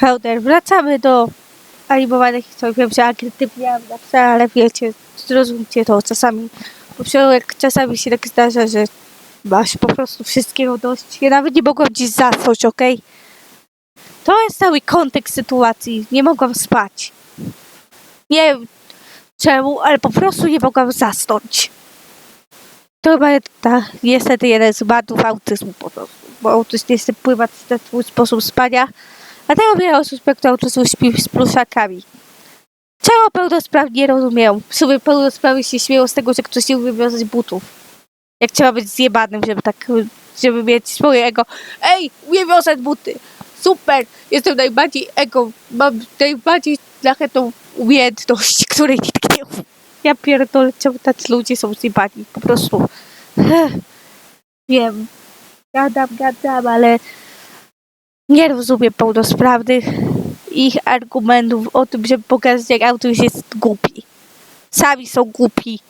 Hałder, wracamy do animowanych historii. Wiem, że agresywnie napisała, ale wiecie, zrozumcie to czasami. Człowiek czasami się tak zdarza, że masz po prostu wszystkiego dość. Ja nawet nie mogłam dziś zasnąć, okej? To jest cały kontekst sytuacji. Nie mogłam spać. Nie wiem czemu, ale po prostu nie mogłam zasnąć. To chyba ta, niestety jeden z badów autyzmu po prostu. Bo autyzm niestety wpływa na twój sposób spania. A wiele osób spektrum autyzmu śpi z pluszakami. Czego pełnosprawni nie rozumieją? W sumie pełnosprawni się śmieją z tego, że ktoś nie umie wiązać butów. Jak trzeba być zjebanym, żeby tak, żeby mieć swoje ego. Ej, umiem wiązać buty! Super! Jestem najbardziej ego, mam najbardziej szlachetną umiejętność, której nikt nie umie. Ja pierdolę, czemu tacy ludzie są zjebani, po prostu. Wiem, gadam, gadam, ale nie rozumiem pełnosprawnych ich argumentów o tym, żeby pokazać, autyzm jest głupi. Sami są głupi.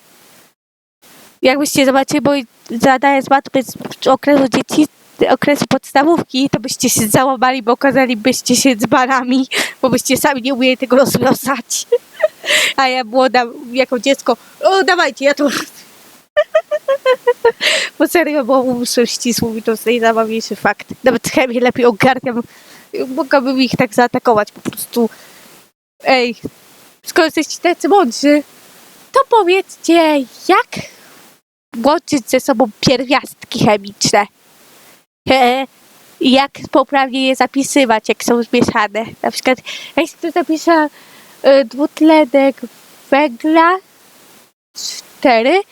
Jakbyście zobaczyli, bo zadając matmę z okresu dzieci, okresu podstawówki, to byście się załamali, bo okazalibyście się dzbanami, bo byście sami nie umieli tego rozwiązać. A ja młoda, jako dziecko, o dawajcie, ja to... Bo serio, bo ścisły mi to jest najzabawniejszy fakt. Nawet chemię lepiej ogarniam. Mogłabym ich tak zaatakować po prostu. Ej, skoro jesteście tacy mądrzy, to powiedzcie, jak łączyć ze sobą pierwiastki chemiczne? E, jak poprawnie je zapisywać, jak są zmieszane? Na przykład, jak się to zapisze e, dwutlenek węgla 4, to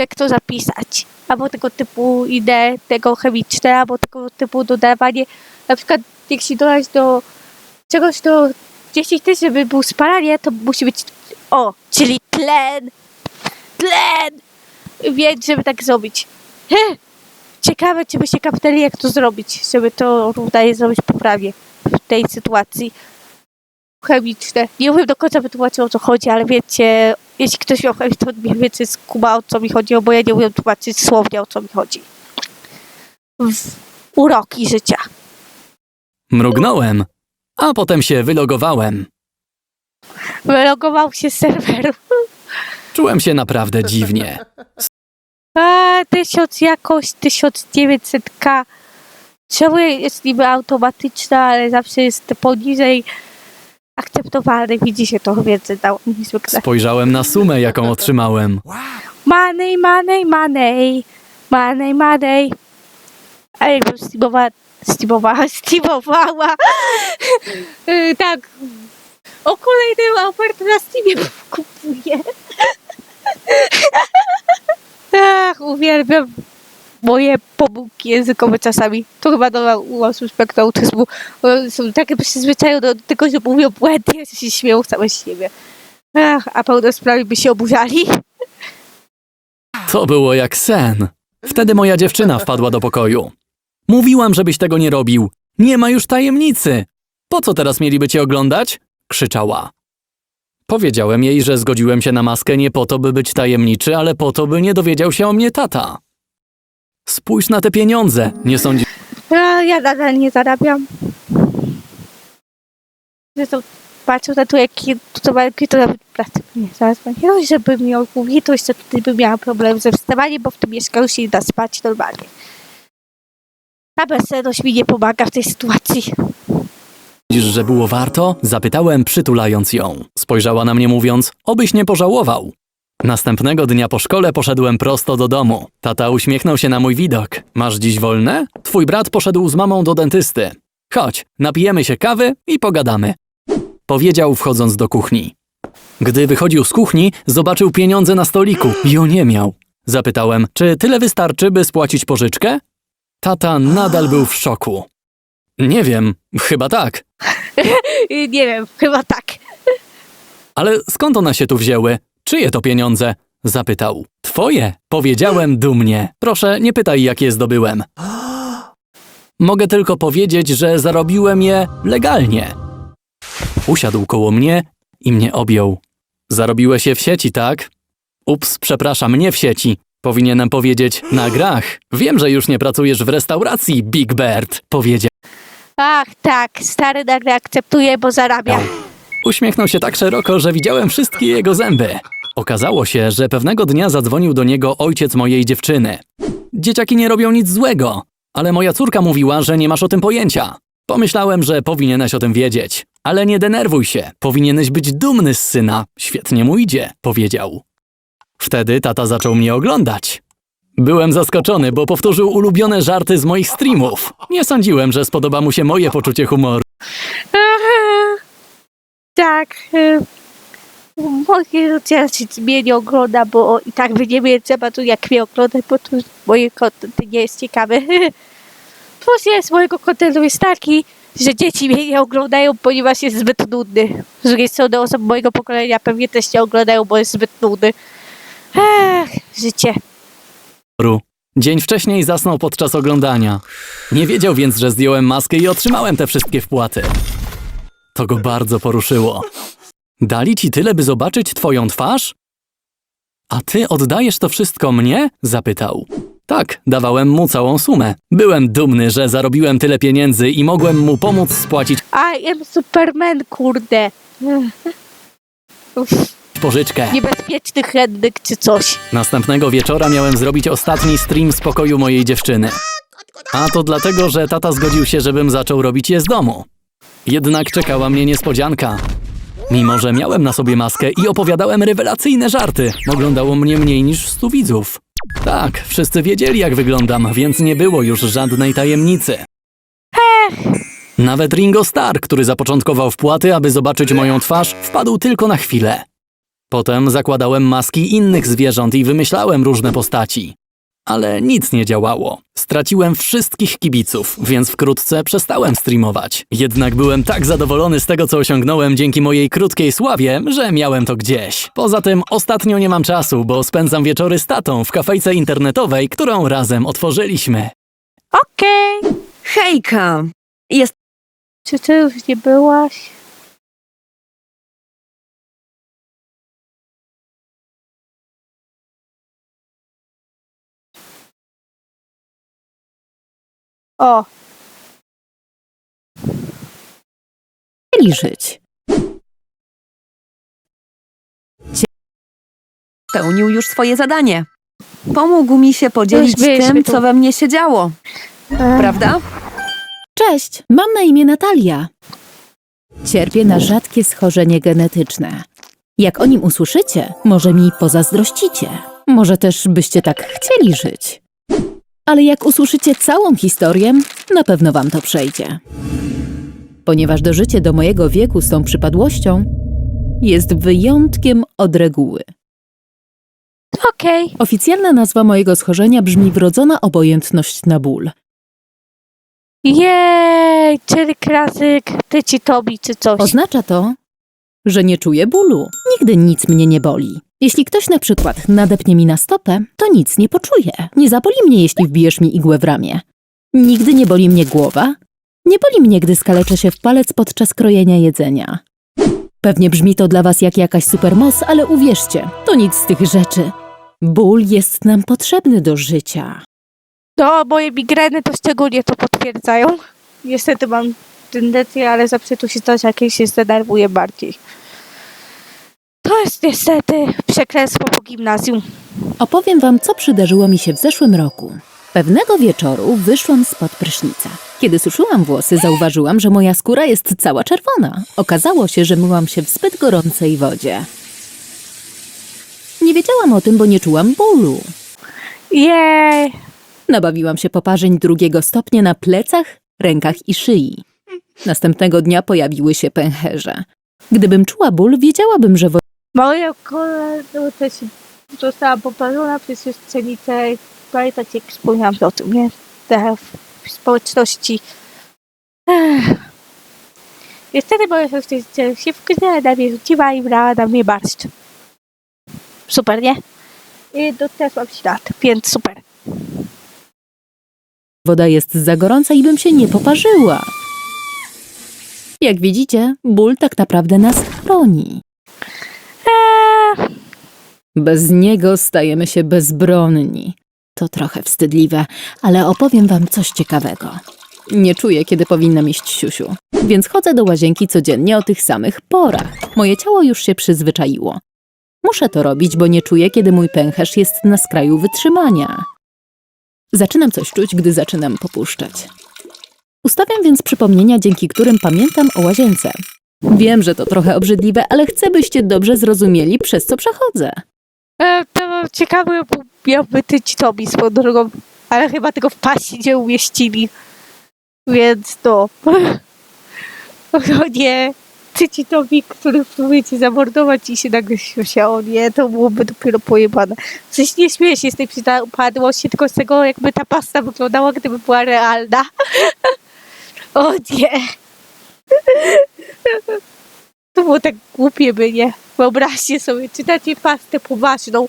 jak to zapisać? Albo tego typu idee, tego chemiczne, albo tego typu dodawanie. Na przykład, jak się dodać do czegoś, to jeśli chcesz, żeby był spalanie, to musi być o, czyli tlen. Tlen! Więc, żeby tak zrobić. Ciekawe, czy by się kapnęli, jak to zrobić, żeby to równie zrobić poprawnie w tej sytuacji chemiczne. Nie umiem do końca wytłumaczyć, o co chodzi, ale wiecie, jeśli ktoś miał chemię, to mniej więcej skuma, o co mi chodzi, bo ja nie umiem tłumaczyć słownie, o co mi chodzi. W uroki życia. Mrugnąłem, a potem się wylogowałem. Wylogował się z serweru. Czułem się naprawdę dziwnie. A, tysiąc jakoś, 1900k. Czemu jest niby automatyczna, ale zawsze jest poniżej akceptowalnej. Widzi się to więcej dało mi zwykle. Spojrzałem na sumę, jaką otrzymałem. Money, money, money. Money, money. A jakbym steamowała, steamowała, steamowała. Tak. O kolejną ofertę na Steamie kupuję. Ach, uwielbiam moje pomyłki językowe czasami. To chyba nowa u osób spektrum autyzmu. Są takie przyzwyczajone do tego, że mówią błędy, ja się śmieją same z siebie. Ach, a pełnosprawni by się oburzali. To było jak sen. Wtedy moja dziewczyna wpadła do pokoju. Mówiłam, żebyś tego nie robił. Nie ma już tajemnicy. Po co teraz mieliby cię oglądać? krzyczała. Powiedziałem jej, że zgodziłem się na maskę nie po to, by być tajemniczy, ale po to, by nie dowiedział się o mnie tata. Spójrz na te pieniądze. Nie sądzisz, Ja, ja nadal nie zarabiam. Zresztą patrzę na to, jakie to to nawet pracy nie zaraz nie dość, żeby mi mówili, to jeszcze tutaj bym miała problem ze wstawaniem, bo w tym mieszkaniu się nie da spać normalnie. A bezsenność mi nie pomaga w tej sytuacji. że było warto? Zapytałem, przytulając ją. Spojrzała na mnie mówiąc, obyś nie pożałował. Następnego dnia po szkole poszedłem prosto do domu. Tata uśmiechnął się na mój widok. Masz dziś wolne? Twój brat poszedł z mamą do dentysty. Chodź, napijemy się kawy i pogadamy. Powiedział, wchodząc do kuchni. Gdy wychodził z kuchni, zobaczył pieniądze na stoliku i oniemiał. Zapytałem, czy tyle wystarczy, by spłacić pożyczkę? Tata nadal był w szoku. Nie wiem, chyba tak. Nie wiem, chyba tak. Ale skąd one się tu wzięły? Czyje to pieniądze? Zapytał. Twoje, powiedziałem dumnie. Proszę, nie pytaj, jak je zdobyłem. Mogę tylko powiedzieć, że zarobiłem je legalnie. Usiadł koło mnie i mnie objął. Zarobiłeś je w sieci, tak? Ups, przepraszam, nie w sieci. Powinienem powiedzieć na grach. Wiem, że już nie pracujesz w restauracji, Big Bird, powiedział. Ach, tak, stary nagle akceptuje, bo zarabia. Uśmiechnął się tak szeroko, że widziałem wszystkie jego zęby. Okazało się, że pewnego dnia zadzwonił do niego ojciec mojej dziewczyny. Dzieciaki nie robią nic złego, ale moja córka mówiła, że nie masz o tym pojęcia. Pomyślałem, że powinieneś o tym wiedzieć. Ale nie denerwuj się, powinieneś być dumny z syna. Świetnie mu idzie, powiedział. Wtedy tata zaczął mnie oglądać. Byłem zaskoczony, bo powtórzył ulubione żarty z moich streamów. Nie sądziłem, że spodoba mu się moje poczucie humoru. Tak. Moje dzieci mnie nie ogląda, bo i tak by nie mieli tematu jak mnie oglądać, bo tu moje kontenty nie jest ciekawe. Plus jest mojego kontentu jest taki, że dzieci mnie nie oglądają, ponieważ jest zbyt nudny. Z drugiej strony osoby mojego pokolenia pewnie też nie oglądają, bo jest zbyt nudny. Ech, życie. Ru. Dzień wcześniej zasnął podczas oglądania. Nie wiedział więc, że zdjąłem maskę i otrzymałem te wszystkie wpłaty. To go bardzo poruszyło. Dali ci tyle, by zobaczyć twoją twarz? A ty oddajesz to wszystko mnie? zapytał. Tak, dawałem mu całą sumę. Byłem dumny, że zarobiłem tyle pieniędzy i mogłem mu pomóc spłacić I am Superman, kurde. Uff, pożyczkę. niebezpieczny chętnik czy coś. Następnego wieczora miałem zrobić ostatni stream z pokoju mojej dziewczyny. A to dlatego, że tata zgodził się, żebym zaczął robić je z domu. Jednak czekała mnie niespodzianka. Mimo, że miałem na sobie maskę i opowiadałem rewelacyjne żarty, oglądało mnie mniej niż stu widzów. Tak, wszyscy wiedzieli jak wyglądam, więc nie było już żadnej tajemnicy. Nawet Ringo Starr, który zapoczątkował wpłaty, aby zobaczyć moją twarz, wpadł tylko na chwilę. Potem zakładałem maski innych zwierząt i wymyślałem różne postaci. Ale nic nie działało. Straciłem wszystkich kibiców, więc wkrótce przestałem streamować. Jednak byłem tak zadowolony z tego, co osiągnąłem dzięki mojej krótkiej sławie, że miałem to gdzieś. Poza tym ostatnio nie mam czasu, bo spędzam wieczory z tatą w kafejce internetowej, którą razem otworzyliśmy. Okej. Hejka! Jest Czy ty już nie byłaś? O, chcieli żyć. Pełnił już swoje zadanie. Pomógł mi się podzielić byliśmy tym, co we mnie się działo. Prawda? Cześć, mam na imię Natalia. Cierpię na rzadkie schorzenie genetyczne. Jak o nim usłyszycie, może mi pozazdrościcie. Może też byście tak chcieli żyć. Ale jak usłyszycie całą historię, na pewno wam to przejdzie. Ponieważ dożycie do mojego wieku z tą przypadłością jest wyjątkiem od reguły. okej. Oficjalna nazwa mojego schorzenia brzmi wrodzona obojętność na ból. Jej, czyli klasyk, ty ci tobi czy coś. Oznacza to, że nie czuję bólu. Nigdy nic mnie nie boli. Jeśli ktoś na przykład nadepnie mi na stopę, to nic nie poczuję. Nie zaboli mnie, jeśli wbijesz mi igłę w ramię. Nigdy nie boli mnie głowa. Nie boli mnie, gdy skaleczę się w palec podczas krojenia jedzenia. Pewnie brzmi to dla was jak jakaś supermoc, ale uwierzcie, to nic z tych rzeczy. Ból jest nam potrzebny do życia. No, moje migreny to szczególnie to potwierdzają. Niestety mam tendencję, ale zawsze tu się coś jakieś się zdenerwuje bardziej. To jest niestety przekleństwo po gimnazjum. Opowiem wam, co przydarzyło mi się w zeszłym roku. Pewnego wieczoru wyszłam spod prysznica. Kiedy suszyłam włosy, zauważyłam, że moja skóra jest cała czerwona. Okazało się, że myłam się w zbyt gorącej wodzie. Nie wiedziałam o tym, bo nie czułam bólu. Jej, Nabawiłam się poparzeń drugiego stopnia na plecach, rękach i szyi. Następnego dnia pojawiły się pęcherze. Gdybym czuła ból, wiedziałabym, że moje kolano została poparzona przez siostrzenicę. Pamiętacie, jak wspomniałam o tym, nie? Te w społeczności. Ech. I wtedy moja siostrzenica się wkurzyła na mnie, rzuciła i brała na mnie barszcz. Super, nie? I do teraz mam ślad, więc super. woda jest za gorąca i bym się nie poparzyła. Jak widzicie, ból tak naprawdę nas chroni. Bez niego stajemy się bezbronni. To trochę wstydliwe, ale opowiem wam coś ciekawego. Nie czuję, kiedy powinnam iść siusiu. Więc chodzę do łazienki codziennie o tych samych porach. Moje ciało już się przyzwyczaiło. Muszę to robić, bo nie czuję, kiedy mój pęcherz jest na skraju wytrzymania. Zaczynam coś czuć, gdy zaczynam popuszczać. Ustawiam więc przypomnienia, dzięki którym pamiętam o łazience. Wiem, że to trochę obrzydliwe, ale chcę, byście dobrze zrozumieli, przez co przechodzę. E, to ciekawe, bo miałby tyć Tobi swoją drogą, ale chyba tego w pasi nie umieścili. Więc to... O nie, tyci Tobi, który próbuje cię zamordować i się nagle się o nie, to byłoby dopiero pojebane. W sensie nie śmieję się z tej przypadłości, tylko z tego, jakby ta pasta wyglądała, gdyby była realna. O nie. To było tak głupie by nie. Wyobraźcie sobie, czytacie pastę poważną,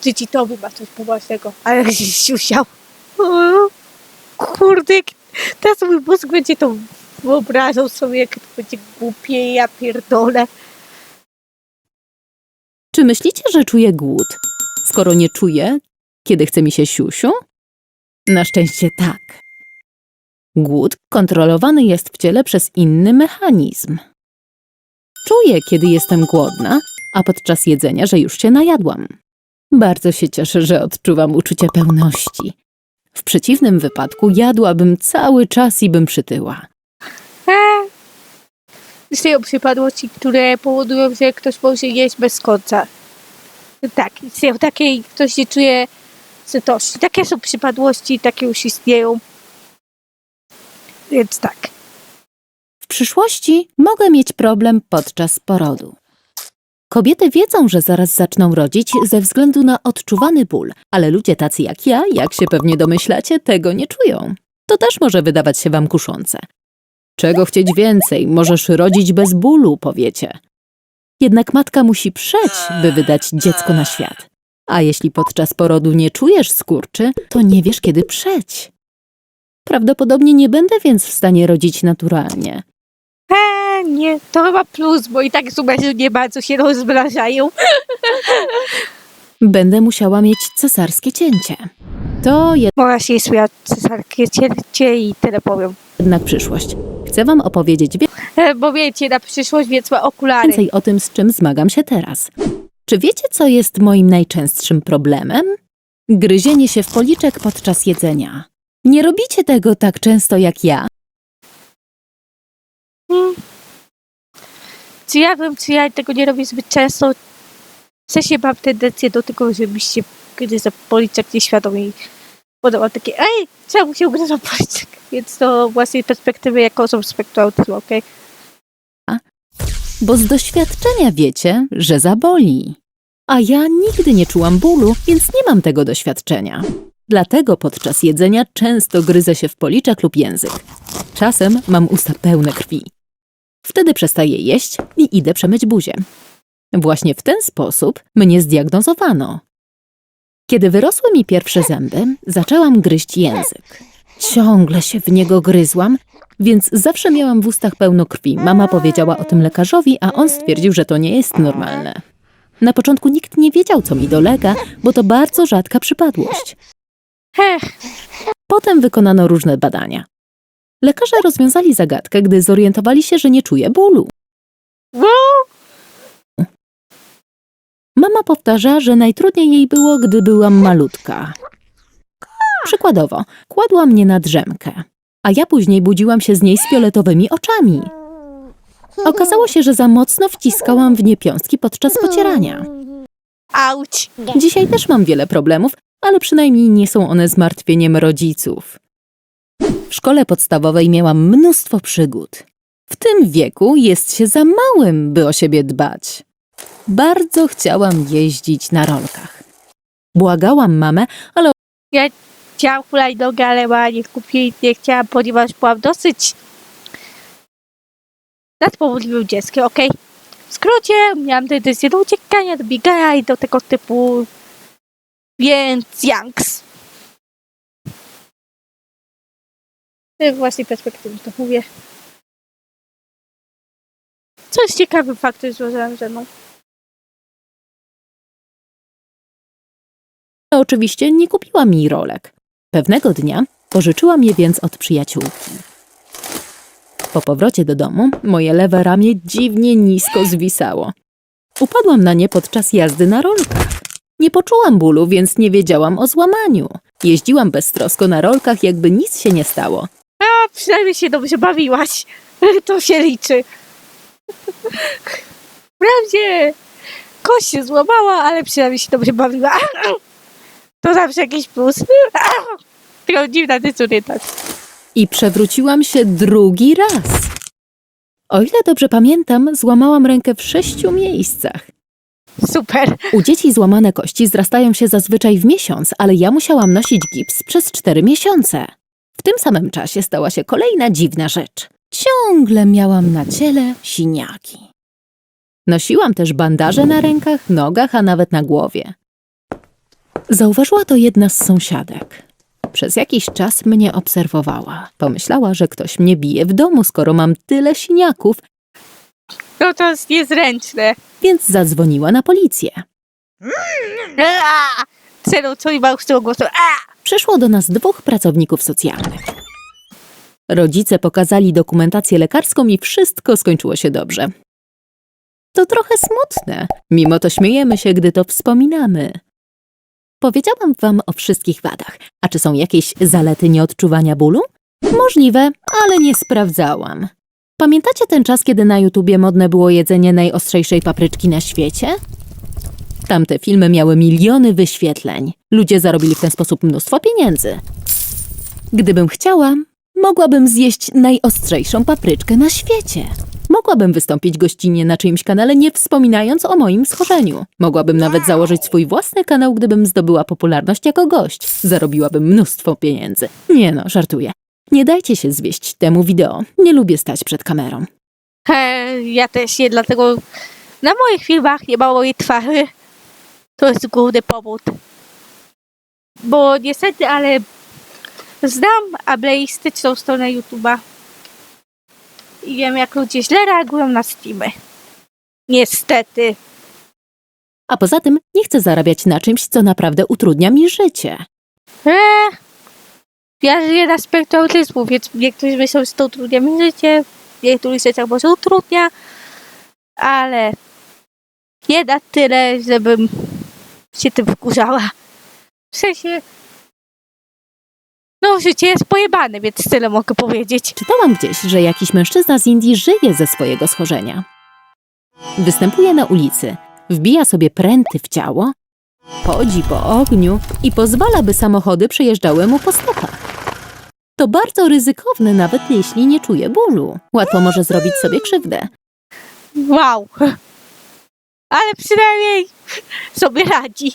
czy to ma coś poważnego, ale się siusiał. Kurde, teraz mój mózg będzie to wyobrażał sobie, jak to będzie głupie, ja pierdolę. Czy myślicie, że czuję głód, skoro nie czuję, kiedy chce mi się siusiu? Na szczęście tak. Głód kontrolowany jest w ciele przez inny mechanizm. Czuję, kiedy jestem głodna, a podczas jedzenia, że już się najadłam. Bardzo się cieszę, że odczuwam uczucie pełności. W przeciwnym wypadku jadłabym cały czas i bym przytyła. Istnieją przypadłości, które powodują, że ktoś może jeść bez końca. Tak, istnieją takie i ktoś nie czuje sytości. Takie są przypadłości, takie już istnieją. Więc tak. Przyszłości mogę mieć problem podczas porodu. Kobiety wiedzą, że zaraz zaczną rodzić ze względu na odczuwany ból, ale ludzie tacy jak ja, jak się pewnie domyślacie, tego nie czują. To też może wydawać się wam kuszące. Czego chcieć więcej? Możesz rodzić bez bólu, powiecie. Jednak matka musi przeć, by wydać dziecko na świat. A jeśli podczas porodu nie czujesz skurczy, to nie wiesz, kiedy przeć. Prawdopodobnie nie będę więc w stanie rodzić naturalnie. Nie, to chyba plus, bo i tak zupełnie nie bardzo się rozmrażają. Będę musiała mieć cesarskie cięcie. To Moja się jest miała cesarkie cięcie i tyle powiem. jednak przyszłość. Chcę wam opowiedzieć E, bo wiecie, na przyszłość, więc ma okulary. więcej o tym, z czym zmagam się teraz. Czy wiecie, co jest moim najczęstszym problemem? Gryzienie się w policzek podczas jedzenia. Nie robicie tego tak często jak ja. Czy ja wiem, czy ja tego nie robię zbyt często? W sensie mam tendencję do tego, żeby mi się kiedy za policzek nieświadomie podoba takie, ej, czemu się ugryzła policzek? Więc to właśnie perspektywy jako osoba spektrum autyzmu, okej? Bo z doświadczenia wiecie, że zaboli. A ja nigdy nie czułam bólu, więc nie mam tego doświadczenia. Dlatego podczas jedzenia często gryzę się w policzek lub język. Czasem mam usta pełne krwi. Wtedy przestaję jeść i idę przemyć buzię. Właśnie w ten sposób mnie zdiagnozowano. Kiedy wyrosły mi pierwsze zęby, zaczęłam gryźć język. Ciągle się w niego gryzłam, więc zawsze miałam w ustach pełno krwi. Mama powiedziała o tym lekarzowi, a on stwierdził, że to nie jest normalne. Na początku nikt nie wiedział, co mi dolega, bo to bardzo rzadka przypadłość. Potem wykonano różne badania. Lekarze rozwiązali zagadkę, gdy zorientowali się, że nie czuję bólu. Mama powtarza, że najtrudniej jej było, gdy byłam malutka. Przykładowo, kładła mnie na drzemkę, a ja później budziłam się z niej z fioletowymi oczami. Okazało się, że za mocno wciskałam w nie piąstki podczas pocierania. auć. Dzisiaj też mam wiele problemów, ale przynajmniej nie są one zmartwieniem rodziców. W szkole podstawowej miałam mnóstwo przygód. W tym wieku jest się za małym, by o siebie dbać. Bardzo chciałam jeździć na rolkach. Błagałam mamę, ale Chciałam hulajnogę, ale mama nie kupiła i nie chciałam, ponieważ byłam dosyć nadpobudliwym dzieckiem, okej? W skrócie, miałam tendencję do uciekania, do biegania i do tego typu, więc Yanks. Z tej właśnie perspektywy to mówię. Co jest ciekawym faktem związanym ze mną. oczywiście nie kupiła mi rolek. Pewnego dnia Pożyczyłam je więc od przyjaciółki. Po powrocie do domu moje lewe ramię dziwnie nisko zwisało. Upadłam na nie podczas jazdy na rolkach. Nie poczułam bólu, więc nie wiedziałam o złamaniu. Jeździłam beztrosko na rolkach, jakby nic się nie stało. A przynajmniej się dobrze bawiłaś. To się liczy. Wprawdzie kość się złamała, ale przynajmniej się dobrze bawiła. To zawsze jakiś plus. Tylko dziwna dezorientacja. I przewróciłam się drugi raz. O ile dobrze pamiętam, złamałam rękę w sześciu miejscach. Super. U dzieci złamane kości zrastają się zazwyczaj w miesiąc, ale ja musiałam nosić gips przez cztery miesiące. W tym samym czasie stała się kolejna dziwna rzecz. Ciągle miałam na ciele siniaki. Nosiłam też bandaże na rękach, nogach, a nawet na głowie. Zauważyła to jedna z sąsiadek. Przez jakiś czas mnie obserwowała. Pomyślała, że ktoś mnie bije w domu, skoro mam tyle siniaków, No to jest niezręczne. więc zadzwoniła na policję. Aaa! Celu, co i ma z tego głosu. Aaa! Przyszło do nas dwóch pracowników socjalnych. Rodzice pokazali dokumentację lekarską i wszystko skończyło się dobrze. To trochę smutne, mimo to śmiejemy się, gdy to wspominamy. Powiedziałam wam o wszystkich wadach. A czy są jakieś zalety nieodczuwania bólu? Możliwe, ale nie sprawdzałam. Pamiętacie ten czas, kiedy na YouTubie modne było jedzenie najostrzejszej papryczki na świecie? Tamte filmy miały miliony wyświetleń. Ludzie zarobili w ten sposób mnóstwo pieniędzy. Gdybym chciała, mogłabym zjeść najostrzejszą papryczkę na świecie. Mogłabym wystąpić gościnnie na czyimś kanale, nie wspominając o moim schorzeniu. Mogłabym nawet założyć swój własny kanał, gdybym zdobyła popularność jako gość. Zarobiłabym mnóstwo pieniędzy. Nie no, żartuję. Nie dajcie się zwieść temu wideo. Nie lubię stać przed kamerą. E, ja też nie, dlatego na moich filmach nie ma mojej twarzy. To jest główny powód. Bo niestety, ale znam ableistyczną stronę YouTube'a. I wiem, jak ludzie źle reagują na streamy. Niestety. A poza tym nie chcę zarabiać na czymś, co naprawdę utrudnia mi życie. Eee, ja żyję na spektrum autyzmu, więc niektórzy myślą, że to utrudnia mi życie, w niektórych rzeczach może utrudnia, ale nie na tyle, żebym się tym wkurzała. W sensie, no życie jest pojebane, więc tyle mogę powiedzieć. Czytałam gdzieś, że jakiś mężczyzna z Indii żyje ze swojego schorzenia. Występuje na ulicy, wbija sobie pręty w ciało, chodzi po ogniu i pozwala, by samochody przejeżdżały mu po stopach. To bardzo ryzykowne, nawet jeśli nie czuje bólu. Łatwo może zrobić sobie krzywdę. Wow. Ale przynajmniej sobie radzi.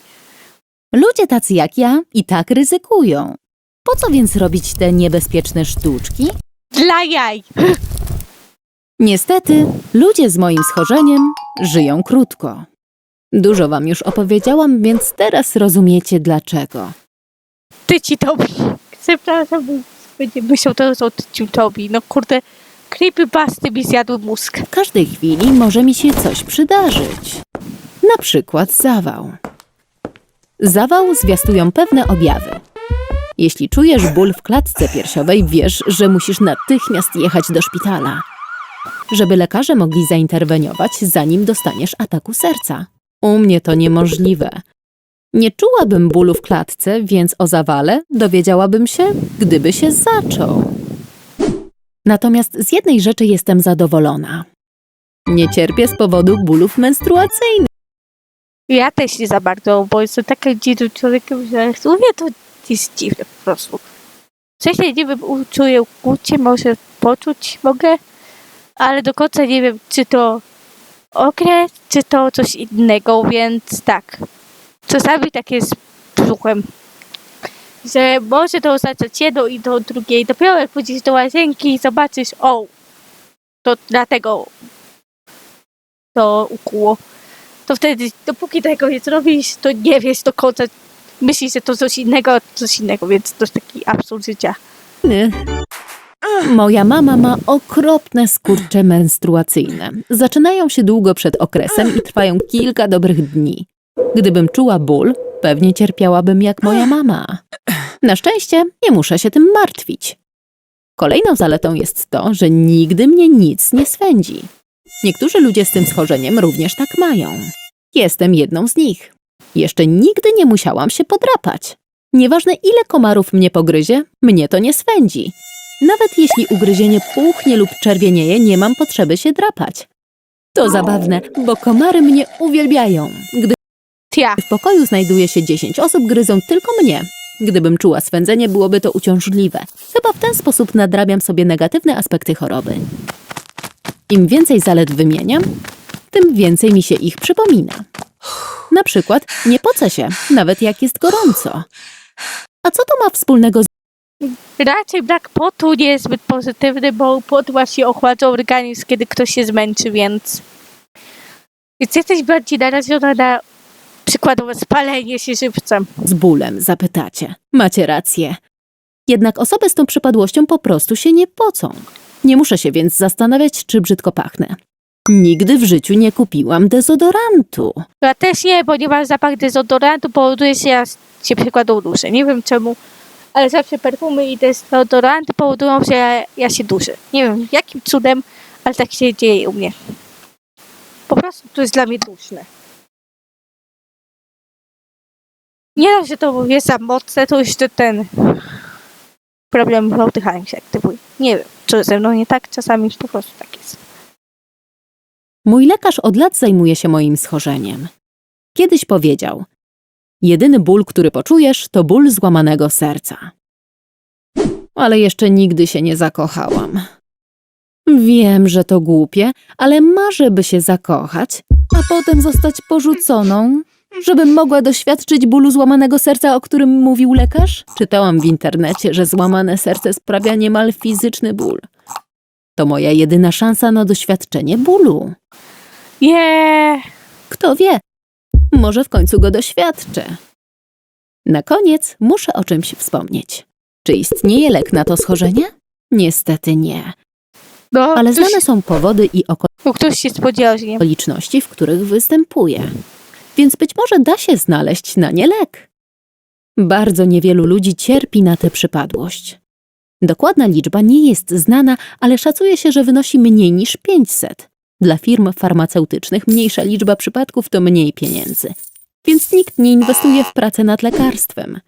Ludzie tacy jak ja i tak ryzykują. Po co więc robić te niebezpieczne sztuczki? Dla jaj. Niestety, ludzie z moim schorzeniem żyją krótko. Dużo wam już opowiedziałam, więc teraz rozumiecie dlaczego. Ty ci Tobi. Przepraszam, będzie myślał to, że ty ci Tobi. No kurde, creepypasty mi zjadły mózg. W każdej chwili może mi się coś przydarzyć. Na przykład zawał. Zawał zwiastują pewne objawy. Jeśli czujesz ból w klatce piersiowej, wiesz, że musisz natychmiast jechać do szpitala, żeby lekarze mogli zainterweniować, zanim dostaniesz ataku serca. U mnie to niemożliwe. Nie czułabym bólu w klatce, więc o zawale dowiedziałabym się, gdyby się zaczął. Natomiast z jednej rzeczy jestem zadowolona. Nie cierpię z powodu bólów menstruacyjnych. Ja też nie za bardzo, bo jestem takim dziwnym człowiekiem, że jak mówię, to jest dziwne po prostu. Wcześniej nie wiem, czuję uczucie, może poczuć mogę, ale do końca nie wiem, czy to okres, czy to coś innego, więc tak. Czasami tak jest brzuchem, że może to oznaczać jedno i to drugie i dopiero jak pójdziesz do łazienki i zobaczysz, o, to dlatego to ukuło to wtedy, dopóki tego nie zrobisz, to nie wiesz do końca. Myślisz, że to coś innego, to coś innego, więc to jest taki absurd życia. Moja mama ma okropne skurcze menstruacyjne. Zaczynają się długo przed okresem i trwają kilka dobrych dni. Gdybym czuła ból, pewnie cierpiałabym jak moja mama. Na szczęście nie muszę się tym martwić. Kolejną zaletą jest to, że nigdy mnie nic nie swędzi. Niektórzy ludzie z tym schorzeniem również tak mają. Jestem jedną z nich. Jeszcze nigdy nie musiałam się podrapać. Nieważne ile komarów mnie pogryzie, mnie to nie swędzi. Nawet jeśli ugryzienie puchnie lub czerwienieje, nie mam potrzeby się drapać. To zabawne, bo komary mnie uwielbiają. Gdy Ja. w pokoju znajduje się 10 osób, gryzą tylko mnie. Gdybym czuła swędzenie, byłoby to uciążliwe. Chyba w ten sposób nadrabiam sobie negatywne aspekty choroby. Im więcej zalet wymieniam, tym więcej mi się ich przypomina. Na przykład nie pocę się, nawet jak jest gorąco. A co to ma wspólnego z Raczej brak potu nie jest zbyt pozytywny, bo pot właśnie ochładza organizm, kiedy ktoś się zmęczy, więc... Więc jesteś bardziej narażona na przykładowe spalenie się żywcem. z bólem, zapytacie? Macie rację. Jednak osoby z tą przypadłością po prostu się nie pocą. Nie muszę się więc zastanawiać, czy brzydko pachnę. Nigdy w życiu nie kupiłam dezodorantu. Ja też nie, ponieważ zapach dezodorantu powoduje, że ja się przykładowo duszę. Nie wiem czemu, ale zawsze perfumy i dezodoranty powodują, że ja, ja się duszę. Nie wiem jakim cudem, ale tak się dzieje u mnie. Po prostu to jest dla mnie duszne. Nie dość, że to jest za mocne, to ten problem w oddychaniu się aktywuje. Nie wiem, co ze mną nie tak, czasami po prostu tak jest. Mój lekarz od lat zajmuje się moim schorzeniem. Kiedyś powiedział: Jedyny ból, który poczujesz, to ból złamanego serca. Ale jeszcze nigdy się nie zakochałam. Wiem, że to głupie, ale marzę, by się zakochać, a potem zostać porzuconą, żebym mogła doświadczyć bólu złamanego serca, o którym mówił lekarz. Czytałam w internecie, że złamane serce sprawia niemal fizyczny ból. To moja jedyna szansa na doświadczenie bólu. Nie. Kto wie, może w końcu go doświadczę. Na koniec muszę o czymś wspomnieć. Czy istnieje lek na to schorzenie? Niestety nie, No, ale ktoś, znane są powody i no, ktoś się spodziewał, że nie. okoliczności, w których występuje. Więc być może da się znaleźć na nie lek. Bardzo niewielu ludzi cierpi na tę przypadłość. Dokładna liczba nie jest znana, ale szacuje się, że wynosi mniej niż 500. Dla firm farmaceutycznych mniejsza liczba przypadków to mniej pieniędzy. Więc nikt nie inwestuje w pracę nad lekarstwem.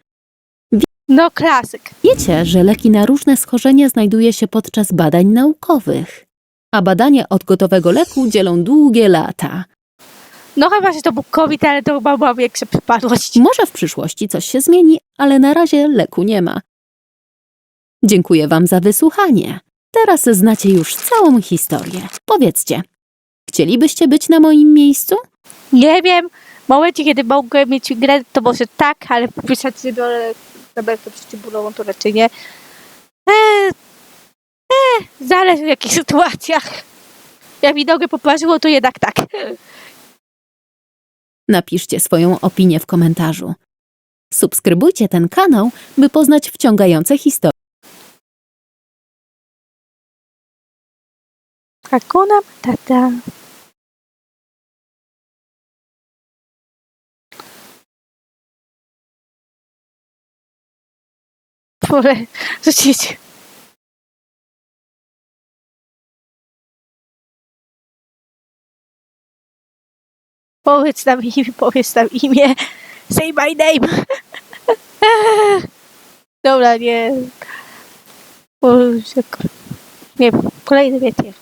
No klasyk. Wiecie, że leki na różne schorzenia znajduje się podczas badań naukowych. A badania od gotowego leku dzielą długie lata. No chyba, że to był COVID, ale to chyba była większa przypadłość. Może w przyszłości coś się zmieni, ale na razie leku nie ma. Dziękuję Wam za wysłuchanie. Teraz znacie już całą historię. Powiedzcie, chcielibyście być na moim miejscu? Nie wiem, w momencie, kiedy mogę mieć grę, to może tak, ale wpisać się do tabletkę przeciwbólową to raczej nie. Eee, eee, zależy w jakich sytuacjach. Jak mi nogę poparzyło, to jednak tak. Napiszcie swoją opinię w komentarzu. Subskrybujcie ten kanał, by poznać wciągające historie. Hakuna tata. Pole, rzucić. Powiedz nam imię, powiedz nam imię. Say my name. Dobra, nie. O, jak- Nie, kolejny wiecie.